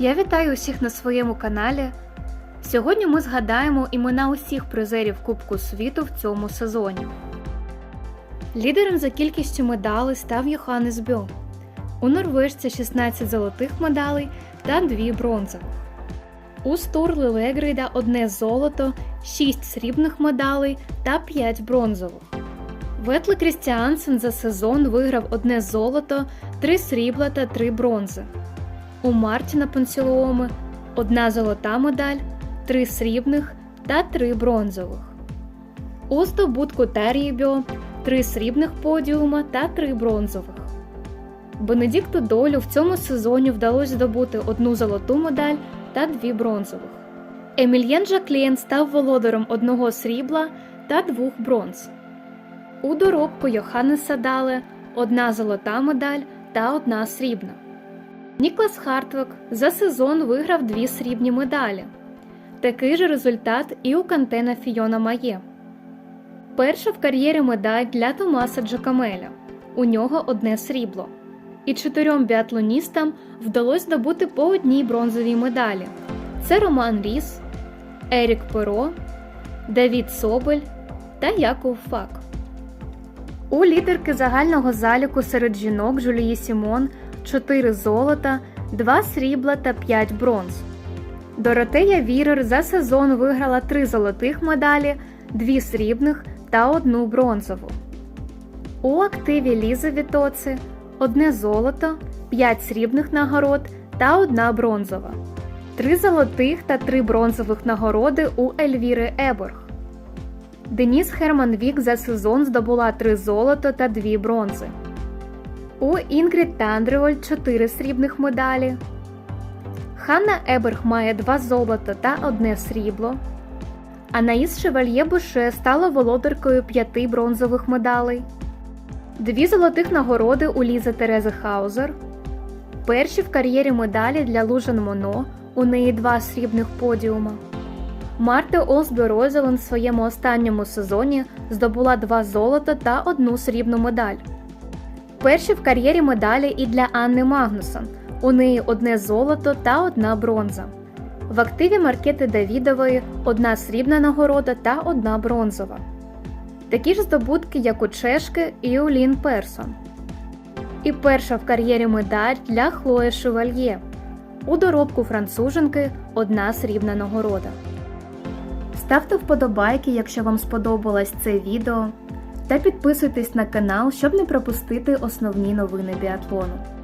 Я вітаю усіх на своєму каналі. Сьогодні ми згадаємо імена усіх призерів Кубку світу в цьому сезоні. Лідером за кількістю медалей став Йоханнес Бьо. У норвежця 16 золотих медалей та 2 бронзових. У Стурли Легрейда одне золото, 6 срібних медалей та 5 бронзових. Ветле Крістіансен за сезон виграв одне золото, 3 срібла та 3 бронзи. У Мартіна Пенсілооми одна золота медаль, три срібних та три бронзових. У здобутку Тер'єбіо три срібних подіума та три бронзових. Бенедікту Долю в цьому сезоні вдалося здобути одну золоту медаль та дві бронзових. Емільєн Жаклєн став володарем одного срібла та двох бронз. У доробку Йоханнеса Дале одна золота медаль та одна срібна. Ніклас Хартвек за сезон виграв дві срібні медалі. Такий же результат і у Кантена Фіона Має. Перша в кар'єрі медаль для Томаса Джакамеля. У нього одне срібло. І чотирьом біатлоністам вдалося здобути по одній бронзовій медалі. Це Роман Ріс, Ерік Перо, Давід Соболь та Яков Фак. У лідерки загального заліку серед жінок Жулії Сімон 4 золота, 2 срібла та 5 бронз. Доротея Вірер за сезон виграла 3 золотих медалі, 2 срібних та 1 бронзову. У активі Лізи Вітоци одне золото, 5 срібних нагород та 1 бронзова. 3 золотих та 3 бронзових нагороди у Ельвіри Еборг. Деніс Херман Вік за сезон здобула 3 золото та 2 бронзи. У Інгрід Тандреволь 4 срібних медалі. Ханна Еберг має 2 золота та 1 срібло. Анаїс Шевальє Буше стала володаркою 5 бронзових медалей. Дві золотих нагороди у Лізи Терези Хаузер. Перші в кар'єрі медалі для Лужан Моно. У неї 2 срібних подіума. Марта Олсбі Розелен в своєму останньому сезоні здобула 2 золота та 1 срібну медаль. Перші в кар'єрі медалі і для Анни Магнусон. У неї одне золото та одна бронза. В активі Маркети Давідової одна срібна нагорода та одна бронзова. Такі ж здобутки, як у Чешки і у Лін Персон. І перша в кар'єрі медаль для Хлої Шевальє. У доробку француженки одна срібна нагорода. Ставте вподобайки, якщо вам сподобалось це відео, та підписуйтесь на канал, щоб не пропустити основні новини біатлону.